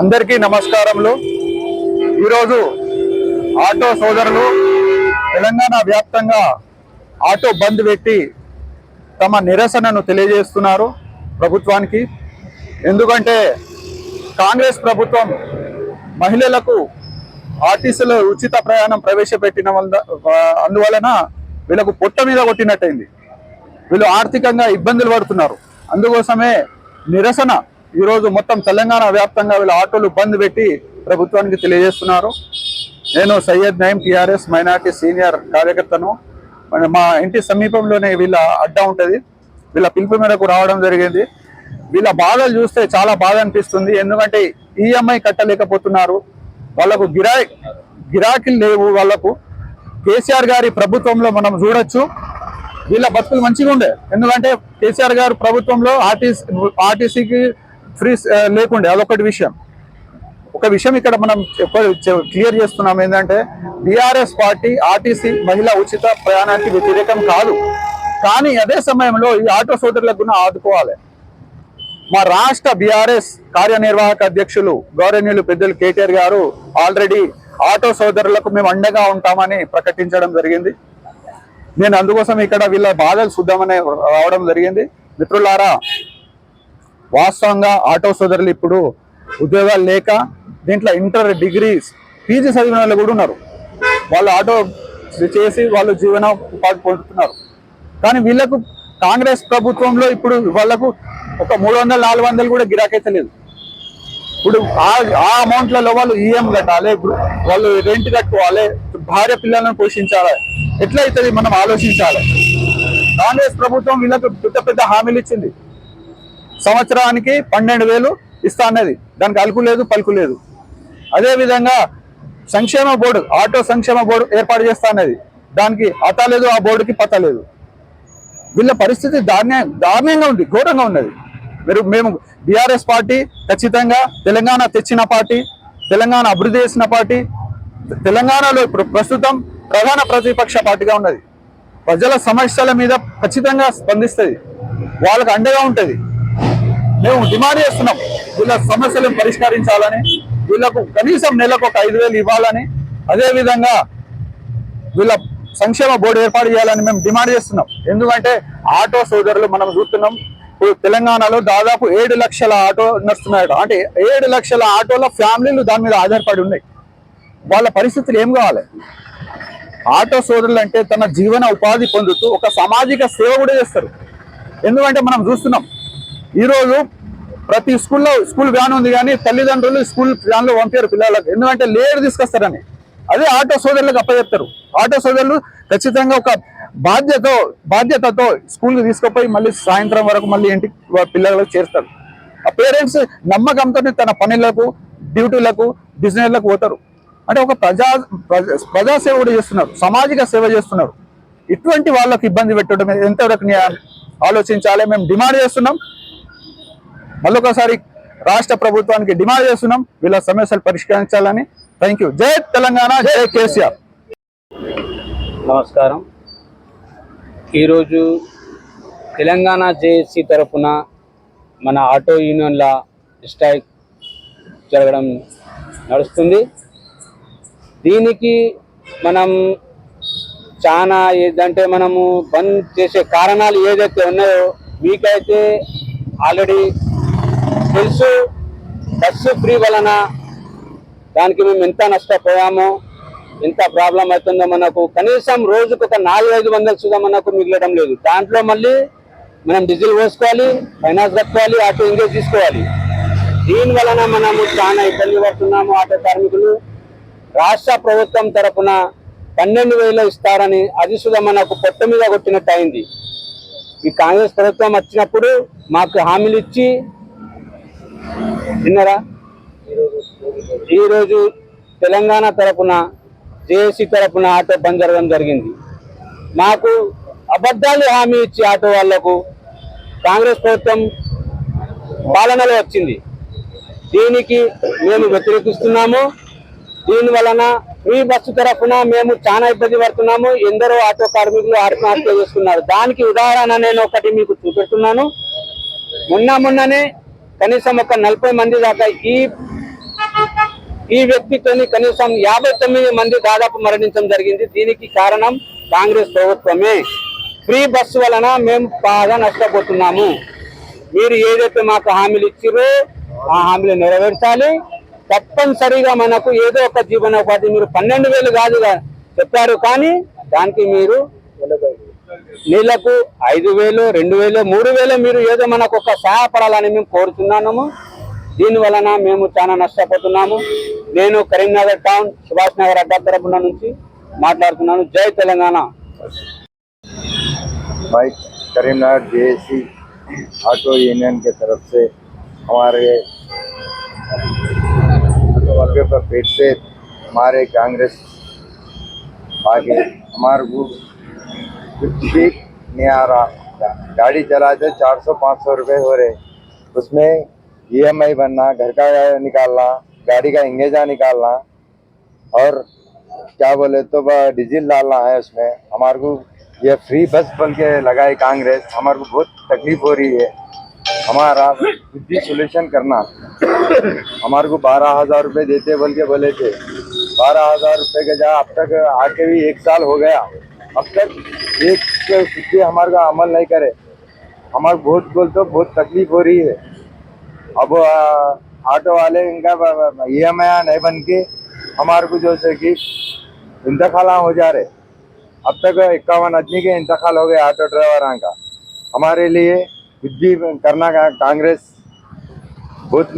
అందరికీ నమస్కారములు. ఈరోజు ఆటో సోదరులు తెలంగాణ వ్యాప్తంగా ఆటో బంద్ పెట్టి తమ నిరసనను తెలియజేస్తున్నారు ప్రభుత్వానికి. ఎందుకంటే కాంగ్రెస్ ప్రభుత్వం మహిళలకు ఆర్టీసీలో ఉచిత ప్రయాణం ప్రవేశపెట్టిన వల్ల అందువలన వీళ్ళకు పొట్ట మీద కొట్టినట్టయింది. వీళ్ళు ఆర్థికంగా ఇబ్బందులు పడుతున్నారు. అందుకోసమే నిరసన ఈరోజు మొత్తం తెలంగాణ వ్యాప్తంగా వీళ్ళ ఆటోలు బంద్ పెట్టి ప్రభుత్వానికి తెలియజేస్తున్నారు. నేను Syed Naeem TRS minority senior కార్యకర్తను. మన మా ఇంటి సమీపంలోనే వీళ్ళ అడ్డా ఉంటుంది. వీళ్ళ పిలుపు మేరకు రావడం జరిగింది. వీళ్ళ బాధలు చూస్తే చాలా బాధ అనిపిస్తుంది. ఎందుకంటే ఈఎంఐ కట్టలేకపోతున్నారు. వాళ్ళకు గిరా గిరాకీలు లేవు వాళ్ళకు. కేసీఆర్ గారి ప్రభుత్వంలో మనం చూడొచ్చు. వీళ్ళ బతుకులు మంచిగా ఉండే ఎందుకంటే కేసీఆర్ గారు ప్రభుత్వంలో ఆర్టీసీ ఆర్టీసీకి ఫ్రీ లేకుండే అదొకటి విషయం. ఒక విషయం ఇక్కడ మనం క్లియర్ చేస్తున్నాం ఏంటంటే బీఆర్ఎస్ పార్టీ ఆర్టీసీ మహిళా ఉచిత ప్రయాణానికి వ్యతిరేకం కాదు. కానీ అదే సమయంలో ఈ ఆటో సోదరులకు కూడా ఆదుకోవాలి. మా రాష్ట్ర బీఆర్ఎస్ కార్యనిర్వాహక అధ్యక్షులు గౌరవనీయులు పెద్దలు కేటీఆర్ గారు ఆల్రెడీ ఆటో సోదరులకు మేము అండగా ఉంటామని ప్రకటించడం జరిగింది. నేను అందుకోసం ఇక్కడ వీళ్ళ బాధలు చూద్దామని రావడం జరిగింది. మిత్రులారా వాస్తవంగా ఆటో సోదరులు ఇప్పుడు ఉద్యోగాలు లేక దీంట్లో ఇంటర్ డిగ్రీస్ పీజీ చదివిన వాళ్ళు కూడా ఉన్నారు. వాళ్ళు ఆటో చేసి వాళ్ళు జీవన ఉపాధి పొందుతున్నారు. కానీ వీళ్ళకు కాంగ్రెస్ ప్రభుత్వంలో ఇప్పుడు వాళ్ళకు ఒక మూడు వందలు నాలుగు వందలు కూడా గిరాకైతే లేదు ఇప్పుడు ఆ ఆ అమౌంట్లలో వాళ్ళు ఈఎం కట్టాలి వాళ్ళు రెంట్ కట్టుకోవాలి భార్య పిల్లలను పోషించాలి. ఎట్లయితుంది మనం ఆలోచించాలి. కాంగ్రెస్ ప్రభుత్వం వీళ్ళకు పెద్ద పెద్ద హామీలు ఇచ్చింది. సంవత్సరానికి పన్నెండు వేలు ఇస్తా అన్నది. దానికి అలుకు లేదు పలుకు లేదు. అదేవిధంగా సంక్షేమ బోర్డు ఆటో సంక్షేమ బోర్డు ఏర్పాటు చేస్తా అన్నది. దానికి అత లేదు ఆ బోర్డుకి పత లేదు. వీళ్ళ పరిస్థితి దారుణ దారుణంగా ఉంది ఘోరంగా ఉన్నది. మీరు మేము బీఆర్ఎస్ పార్టీ ఖచ్చితంగా తెలంగాణ తెచ్చిన పార్టీ తెలంగాణ అభివృద్ధి చేసిన పార్టీ తెలంగాణలో ఇప్పుడు ప్రస్తుతం ప్రధాన ప్రతిపక్ష పార్టీగా ఉన్నది. ప్రజల సమస్యల మీద ఖచ్చితంగా స్పందిస్తుంది. వాళ్ళకు అండగా ఉంటుంది. మేము డిమాండ్ చేస్తున్నాం వీళ్ళ సమస్యలను పరిష్కరించాలని వీళ్ళకు కనీసం నెలకు ఒక ఐదు వేలు ఇవ్వాలని అదేవిధంగా వీళ్ళ సంక్షేమ బోర్డు ఏర్పాటు చేయాలని మేము డిమాండ్ చేస్తున్నాం. ఎందుకంటే ఆటో సోదరులు మనం చూస్తున్నాం ఇప్పుడు తెలంగాణలో దాదాపు ఏడు లక్షల ఆటో నడుస్తున్నాయట అంటే ఏడు లక్షల ఆటోల ఫ్యామిలీలు దాని మీద ఆధారపడి ఉన్నాయి. వాళ్ళ పరిస్థితులు ఏం కావాలి? ఆటో సోదరులు అంటే తన జీవన ఉపాధి పొందుతూ ఒక సామాజిక సేవ కూడా చేస్తారు. ఎందుకంటే మనం చూస్తున్నాం ఈరోజు ప్రతి స్కూల్లో స్కూల్ వ్యాన్ ఉంది కానీ తల్లిదండ్రులు స్కూల్ వ్యాన్లో పంపారు పిల్లలకు. ఎందుకంటే లేట్ తీసుకొస్తారని. అదే ఆటో సోదరులకు అప్పచెప్తారు. ఆటో సోదరులు ఖచ్చితంగా ఒక బాధ్యత బాధ్యతతో స్కూల్కి తీసుకుపోయి మళ్ళీ సాయంత్రం వరకు మళ్ళీ ఇంటికి పిల్లలకు చేరుతారు ఆ పేరెంట్స్ నమ్మకంతో తన పనులకు డ్యూటీలకు బిజినెస్లకు పోతారు. అంటే ఒక ప్రజా ప్రజాసేవ కూడా చేస్తున్నారు. సామాజిక సేవ చేస్తున్నారు. ఇటువంటి వాళ్ళకి ఇబ్బంది పెట్టడం ఎంతవరకు ఆలోచించాలి. మేము డిమాండ్ చేస్తున్నాం. మళ్ళొకసారి రాష్ట్ర ప్రభుత్వానికి డిమాండ్ చేస్తున్నాం. వీళ్ళ సమస్యలు పరిష్కరించాలని. థ్యాంక్ యూ జై తెలంగాణ జై కేసీఆర్. నమస్కారం. ఈరోజు తెలంగాణ జేఏసీ తరఫున మన ఆటో యూనియన్ల స్ట్రైక్ జరగడం నడుస్తుంది. దీనికి మనం చాలా ఏదంటే మనము బంద్ చేసే కారణాలు ఏదైతే ఉన్నాయో మీకైతే ఆల్రెడీ తెలుసు బస్సు ఫ్రీ వలన దానికి మేము ఎంత నష్టపోయామో ఎంత ప్రాబ్లం అవుతుందో మనకు కనీసం రోజుకు ఒక నాలుగు ఐదు వందలు సుధా మనకు మిగలడం లేదు. దాంట్లో మళ్ళీ మనం డీజిల్ పోసుకోవాలి ఫైనాన్స్ కట్టుకోవాలి ఆటో ఎంగేజ్ తీసుకోవాలి. దీని వలన మనము చాలా ఇబ్బంది పడుతున్నాము ఆటో కార్మికులు. రాష్ట్ర ప్రభుత్వం తరఫున పన్నెండు వేలు ఇస్తారని అది సుధా మనకు పొట్ట మీద కొట్టినట్టు అయింది. ఈ కాంగ్రెస్ ప్రభుత్వం వచ్చినప్పుడు మాకు హామీలు ఇచ్చి విన్నారా? ఈరోజు తెలంగాణ తరపున జేఏసీ తరపున ఆటో బంద్ జరగడం జరిగింది. మాకు అబద్ధాలు హామీ ఇచ్చి ఆటో వాళ్ళకు కాంగ్రెస్ ప్రభుత్వం పాలనలో వచ్చింది. దీనికి మేము వ్యతిరేకిస్తున్నాము. దీని వలన ఫ్రీ బస్సు తరఫున మేము చాలా ఇబ్బంది పడుతున్నాము. ఎందరో ఆటో కార్మికులు ఆత్మహత్య చేస్తున్నారు దానికి ఉదాహరణ నేను ఒకటి మీకు చూపెడుతున్నాను. మొన్న మొన్ననే కనీసం ఒక నలభై మంది దాకా ఈ ఈ వ్యక్తితోని కనీసం యాభై తొమ్మిది మంది దాదాపు మరణించడం జరిగింది. దీనికి కారణం కాంగ్రెస్ ప్రభుత్వమే. ఫ్రీ బస్సు వలన మేము బాగా నష్టపోతున్నాము. మీరు ఏదైతే మాకు హామీలు ఇచ్చిరో ఆ హామీలు నెరవేర్చాలి. తప్పనిసరిగా మనకు ఏదో ఒక జీవనోపాధి మీరు పన్నెండు వేలు కాదుగా చెప్పారు కానీ దానికి మీరు నీళ్లకు ఐదు వేలు రెండు వేలు మూడు వేలు మీరు ఏదో మనకు ఒక సహాయపడాలని మేము కోరుతున్నాము దీని వలన మేము చాలా నష్టపోతున్నాము నేను కరీంనగర్ టౌన్ సుభాష్ నగర్ అడ్డా తరపున నుంచి మాట్లాడుతున్నాను జై తెలంగాణ भाई करीमनगर जेएसी ऑटो यूनियन की तरफ से हमारे वर्ग पर फिर से हमारे कांग्रेस आगे हमारे को भी नहीं आ रहा। गाड़ी चला चलाते चार सौ, पाँच सौ रुपये हो रहे। उसमें ईएमआई बनना, घर का निकालना, गाड़ी का इंगेजा निकालना। और क्या बोले तो डीजल डालना है उसमें। हमारे को ये फ्री बस बन के लगाए कांग्रेस। हमारे को बहुत तकलीफ़ हो रही है। हमारा कुछ भी सोल्यूशन करना। हमारे को बारह हज़ार रुपये देते बोल के बोले थे। बारह हज़ार रुपये के जहाँ अब तक आके भी एक साल हो गया। अब तक एक कुछ हमारे का अमल नहीं करे। हमारे बहुत बोल तो बहुत तकलीफ़ हो रही है। अब ऑटो वाले इनका ई एम आई नहीं बन के हमारे को जो है कि इंतकाल हो जा रहे। अब तक इक्यावन आदमी के इंतकाल हो गए ऑटो ड्राइवर का। हमारे लिए, कुछ भी करना का कांग्रेस बहुत